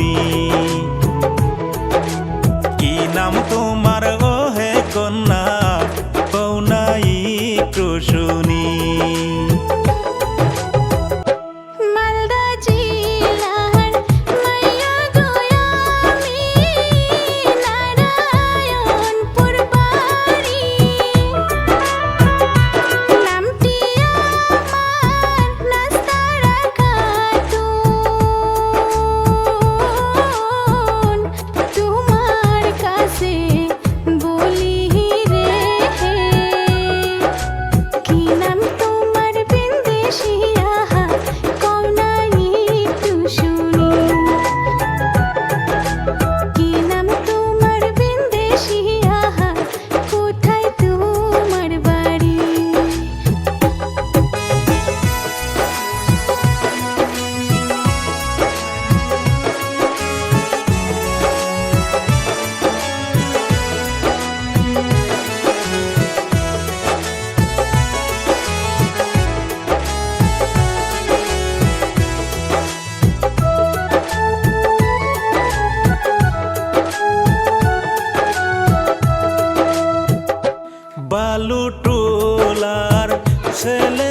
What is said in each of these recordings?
তুমি কি নাম তোমার ও হে কন্যা পৌনাই ছেলে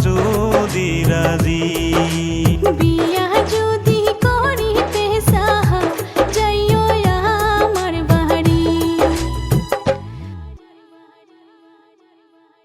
যদি রাজি।